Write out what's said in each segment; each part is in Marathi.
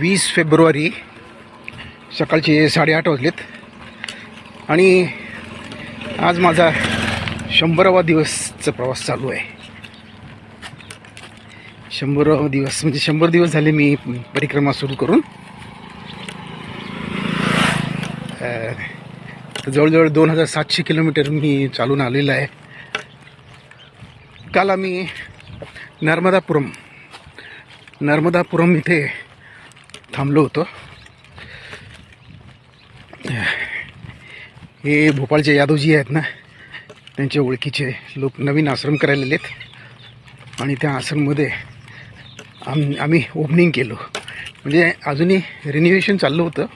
वीस फेब्रुवारी सकाळचे साडेआठ वाजलेत. आणि आज माझा शंभरावा दिवसचा प्रवास चालू आहे. शंभरावा दिवस म्हणजे शंभर दिवस झाले मी परिक्रमा सुरू करून. जवळजवळ दोन हजार सातशे किलोमीटर मी चालून आलेलं आहे. काल आम्ही नर्मदापुरम नर्मदापुरम इथे थांबलो होतो. हे भोपाळचे यादवजी आहेत ना त्यांचे ओळखीचे लोक नवीन आश्रम करायला आहेत. आणि त्या आश्रममध्ये आम आम्ही ओपनिंग केलो. म्हणजे अजूनही रिनिव्हेशन चाललं होतं.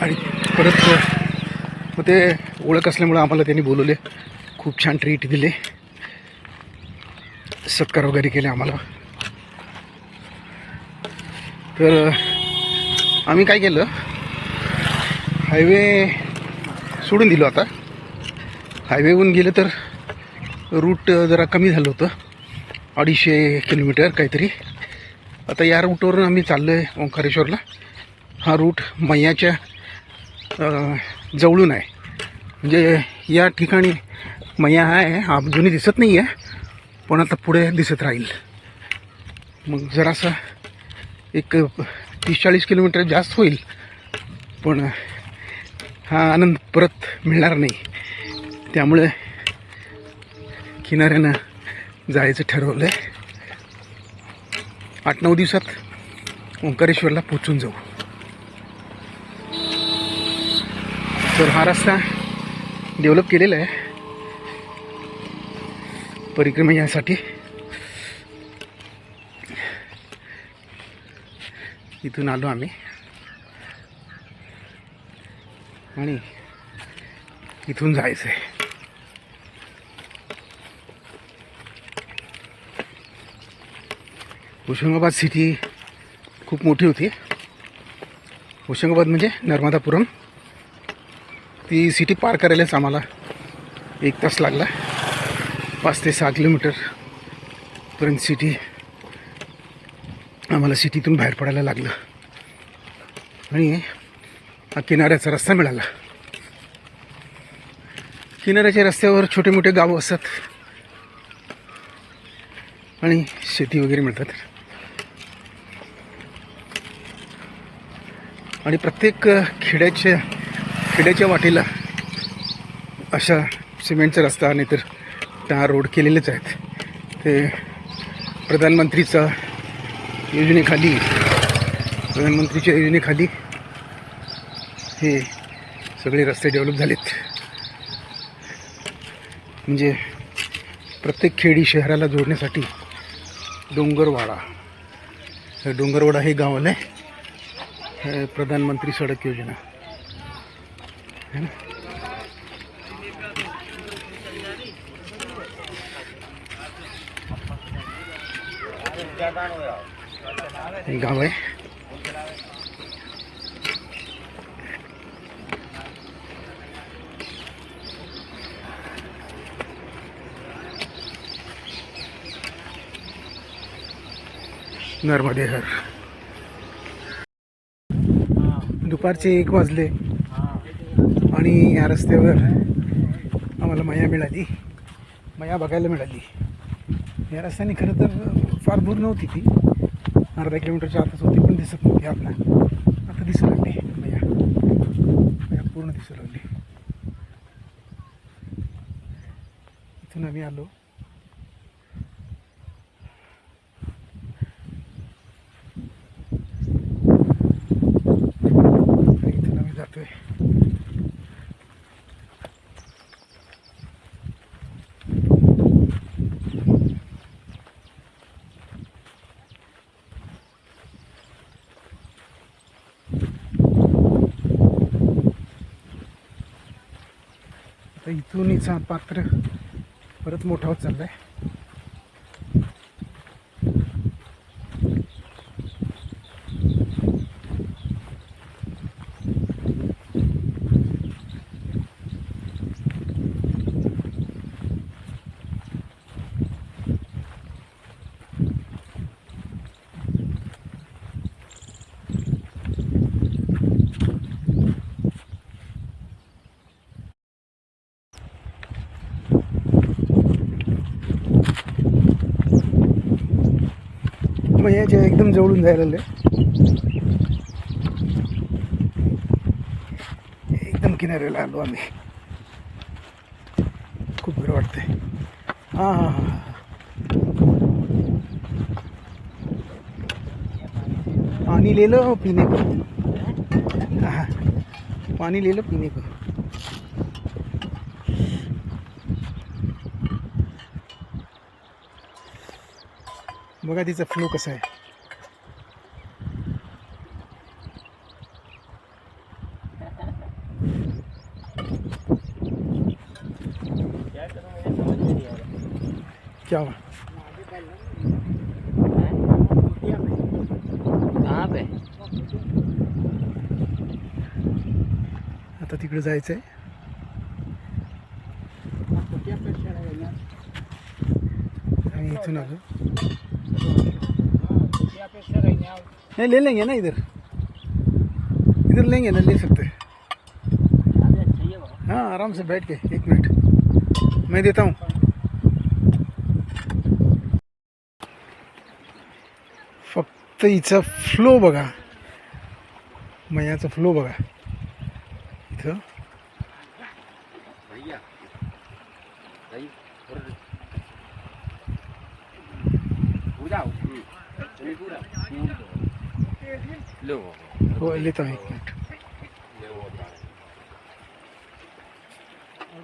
आणि परत मग ते ओळख असल्यामुळं आम्हाला त्यांनी बोलवले. खूप छान ट्रीट दिले. सत्कार वगैरे केले आम्हाला. तर आम्ही काय केलं? हायवे सोडून दिलो आता. हायवेहून गेलं तर रूट जरा कमी झालं होतं. अडीचशे किलोमीटर काहीतरी. आता या रूटवरून आम्ही चाललो आहे ओंकारेश्वरला. हा रूट मैयाच्या जवळून आहे. म्हणजे या ठिकाणी मैया आहे अजूनही दिसत नाही आहे पण आता पुढे दिसत राहील. मग जरासा एक तीस चाळीस किलोमीटर जास्त होईल. पण हा आनंद परत मिळणार नाही. त्यामुळे किनाऱ्यानं जायचं ठरवलं आहे आठ नऊ दिवसात ओंकारेश्वरला पोचून जाऊ. तर हा रस्ता डेव्हलप केलेला आहे. परिक्रमा यासाठी. इथून आलो आम्ही. आणि इथून जायचं आहे होशंगाबाद सिटी खूप मोठी होती. होशंगाबाद म्हणजे नर्मदापुरम. ती सिटी पार करायलाच आम्हाला एक तास लागला. पाच ते सहा किलोमीटरपर्यंत सिटी आम्हाला सिटीतून बाहेर पडायला लागलं. आणि हा किनाऱ्याचा रस्ता मिळाला. किनाऱ्याच्या रस्त्यावर छोटे मोठे गावं असतात. आणि शेती वगैरे मिळतात. आणि प्रत्येक खेड्याच्या खेड्याच्या वाटेला अशा सिमेंटचा रस्ता नाहीतर त्या रोड केलेलेच आहेत. ते प्रधानमंत्रीचा योजनेखाली प्रधानमंत्रीच्या योजनेखाली हे सगळे रस्ते डेव्हलप झालेत. म्हणजे प्रत्येक खेडी शहराला जोडण्यासाठी डोंगरवाडा. डोंगरवाडा हे गाव आलं आहे प्रधानमंत्री सडक योजना. है ना? हे गाव आहे. नर्मदेहर दुपारचे एक वाजले. आणि या रस्त्यावर आम्हाला मया मिळाली. मया बघायला मिळाली. या रस्त्याने खरं तर फार दूर नव्हती ती. अर्धा किलोमीटरच्या आतच होती पण दिसत नव्हती आपला आता दिसू लागली. मया मया पूर्ण दिसू लागली. इथून आम्ही आलो आणि इथून आम्ही जातोय तर इथून हिचा पात्र परत मोठा होत म्हणजे पण मैयाच्या एकदम जवळून जायला लागले एकदम किनाऱ्याला आलो आम्ही. खूप बरं वाटतंय. हां हां हां पाणी लिहिलं पिणे पीने को हाँ. पाणी लिहिलं पिणे को बघा तिचा फ्लो कसा आहे. क्या हुआ? कहाँ पे आता तिकडे जायचं आहे आणि इथून आलो. नहीं ले लेंगे ना इधर इधर लेंगे ना ले सकते हाँ आराम से बैठ के एक मिनट मैं देता हूँ फक्त हिचा फ्लो बघा मयाचा फ्लो बघा इथं भैया पूरा लो हो लेता हूँ एक मिनट।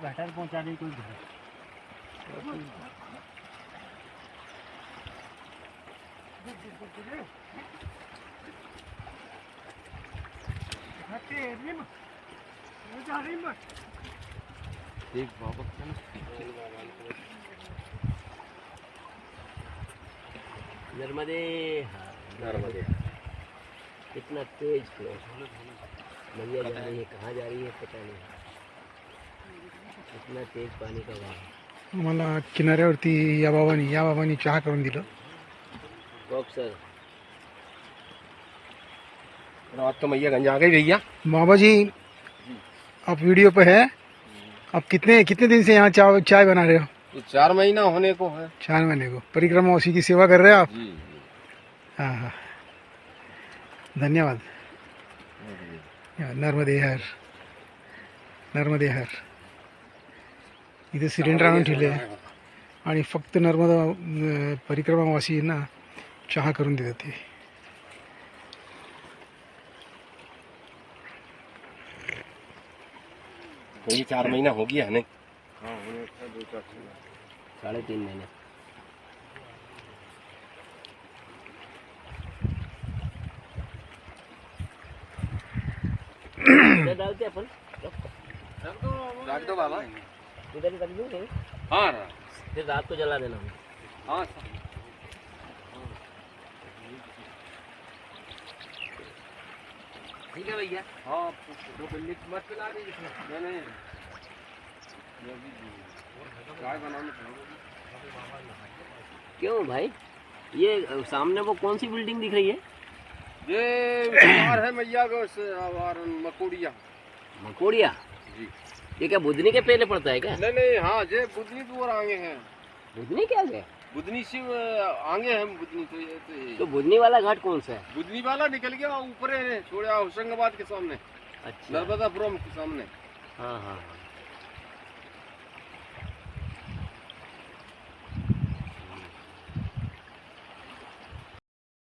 घाटार पहुंचाने को देख बाबा नर्मदे हाँ। नर्मदे। कितना तेज फ्लो नदिया जा रही है कहाँ जा रही है पता नहीं। इतना तेज पानी का बहाव। मला किनाऱ्यावरती या बाबांनी या बाबांनी चहा करून दिलं. बॉक्सर रात तो मैया गंज आ गई भैया बाबा जी आप वीडियो पे है। आप कितने कितने दिन से यहाँ चाय चाय बना रहे हो? ये चार महीना होने को है। चार महीने को। परिक्रमा उसी की सेवा कर रहे हो आप? हाँ हाँ। धन्यवाद. नर्मदे. हर. नर्मदे हर. इथे सिलेंडर आणून ठेवले. आणि फक्त नर्मदा परिक्रमावासींना चहा करून देतात ते. चार महीना हो गया है नहीं? साढ़े तीन महीने। डालते अपन। रख दो बाबा। इधर ही रख दूँगे। हाँ फिर रात को जला देना। हाँ ठीक है भैया। हाँ दो मत नहीं नहीं। चाय बनाने क्यों भाई? ये सामने वो कौन सी बिल्डिंग दिख रही है? ये है मैया को मकोड़िया। मकोड़िया? जी। ये क्या बुधनी के पहले पड़ता है क्या? नहीं नहीं हाँ जे बुधनी तो और आगे हैं। बुधनी क्या है बुधनी से आगे हैं बुधनी तो ये तो ये- तो बुधनी वाला घाट कौन सा है? बुधनी वाला निकल गया ऊपर है छोड़ा होशंगाबाद के सामने। अच्छा। नर्मदापुरम के सामने। हाँ हाँ हाँ।